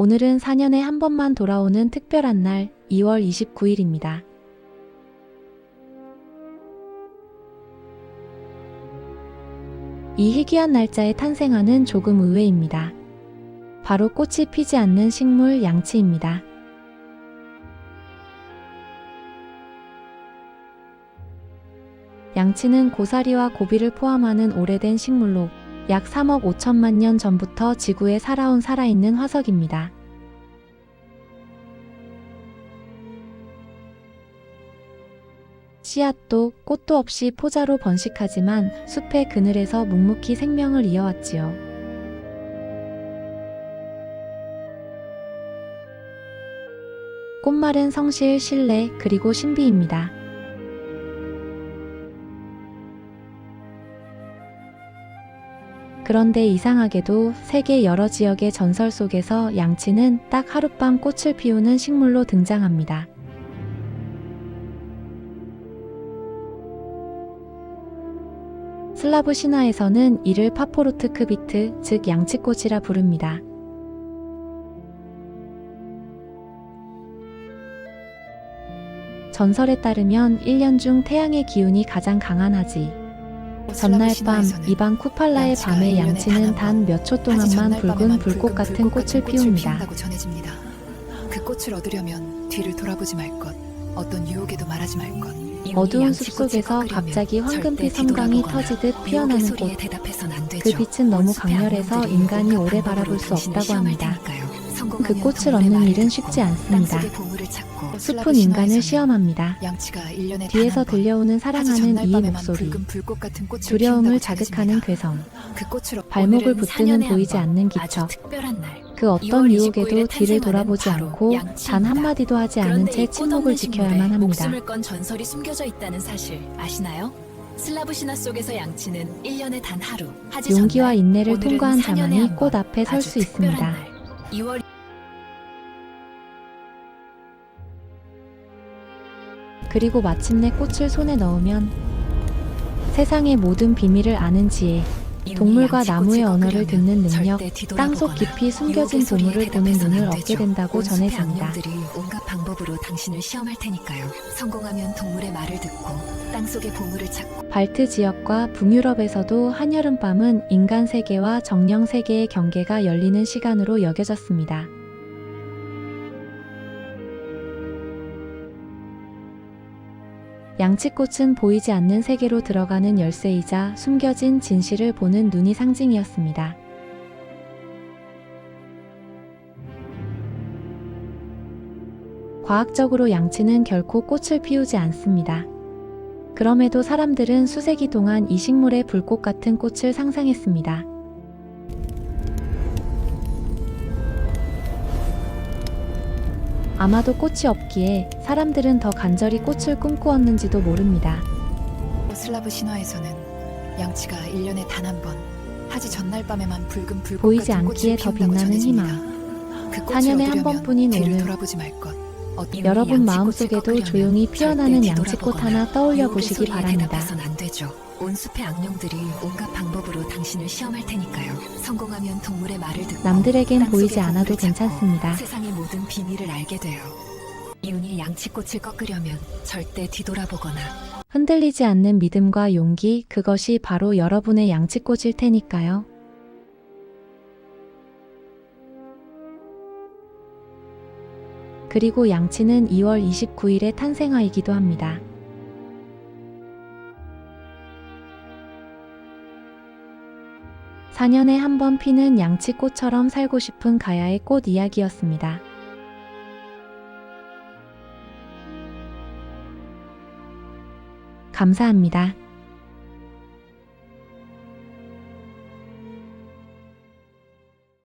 오늘은 4년에 한 번만 돌아오는 특별한 날 2월 29일입니다. 이 희귀한 날짜에 탄생하는 조금 의외입니다. 바로 꽃이 피지 않는 식물 양치입니다. 양치는 고사리와 고비를 포함하는 오래된 식물로 약 3억 5천만 년 전부터 지구에 살아온 살아있는 화석입니다. 씨앗도 꽃도 없이 포자로 번식하지만 숲의 그늘에서 묵묵히 생명을 이어왔지요. 꽃말은 성실, 신뢰, 그리고 신비입니다. 그런데 이상하게도 세계 여러 지역의 전설 속에서 양치는 딱 하룻밤 꽃을 피우는 식물로 등장합니다. 슬라브 신화에서는 이를 파포르트 크 비트, 즉 양치꽃이라 부릅니다. 전설에 따르면 1년 중 태양의 기운이 가장 강한 하지. 전날 밤 이방 쿠팔라의 밤에 양치는 단 몇 초 동안만 붉은 불꽃 같은 꽃을 피웁니다. 그 꽃을 얻으려면 뒤를 돌아보지 말 것, 어떤 유혹에도 말하지 말 것. 어두운 숲속에서 갑자기 황금빛 섬광이 터지듯 피어나는 꽃. 그 빛은 너무 강렬해서 인간이 오래 바라볼 수 없다고 합니다. 그 꽃을 얻는 일은 쉽지 않습니다. 숲은 인간을 시험합니다. 뒤에서 들려오는 사랑하는 이의 목소리, 두려움을 자극하는 괴성, 발목을 붙드는 보이지 않는 기척, 그 어떤 유혹에도 뒤를 돌아보지 않고 단 한마디도 하지 않은 채 침묵을 지켜야만 합니다. 목숨을 건 전설이 숨겨져 있다는 사실 아시나요? 슬라브 신화 속에서 양치는 1년에 단 하루. 용기와 인내를 통과한 4년에 자만이 한꽃 번, 앞에 설 수 있습니다. 그리고 마침내 꽃을 손에 넣으면 세상의 모든 비밀을 아는 지혜, 동물과 나무의 언어를 듣는 능력, 땅속 깊이 숨겨진 보물을 보는 눈을 얻게 된다고 전해집니다. 온갖 방법으로 당신을 시험할 테니까요. 성공하면 동물의 말을 듣고 땅속의 보물을 찾고 발트 지역과 북유럽에서도 한여름 밤은 인간 세계와 정령 세계의 경계가 열리는 시간으로 여겨졌습니다. 양치꽃은 보이지 않는 세계로 들어가는 열쇠이자 숨겨진 진실을 보는 눈이 상징이었습니다. 과학적으로 양치는 결코 꽃을 피우지 않습니다. 그럼에도 사람들은 수세기 동안 이 식물의 불꽃 같은 꽃을 상상했습니다. 아마도 꽃이 없기에 사람들은 더 간절히 꽃을 꿈꾸었는지도 모릅니다. 슬라브 신화에서는 양치가 1년에 단 한 번, 하지 전날 밤에만 붉은 불꽃 보이지 같은 않기에 더 피운다고 빛나는 전해집니다. 희망. 그 꽃을 4년에 한 얻으려면 번뿐인 뒤를 오늘. 돌아보지 말 것. 여러분 마음속에도 조용히 피어나는 양치꽃 하나 떠올려 보시기 바랍니다. 대답해선 안 되죠. 온 숲의 악령들이 온갖 방법으로 당신을 시험할 테니까요. 성공하면 동물의 말을 듣고 남들에겐 보이지 않아도 괜찮습니다. 세상의 모든 비밀을 알게 돼요. 이윤이 양치꽃을 꺾으려면 절대 뒤돌아보거나 흔들리지 않는 믿음과 용기, 그것이 바로 여러분의 양치꽃일 테니까요. 그리고 양치는 2월 29일의 탄생화이기도 합니다. 사년에 한 번 피는 양치꽃처럼 살고 싶은 가야의 꽃 이야기였습니다. 감사합니다.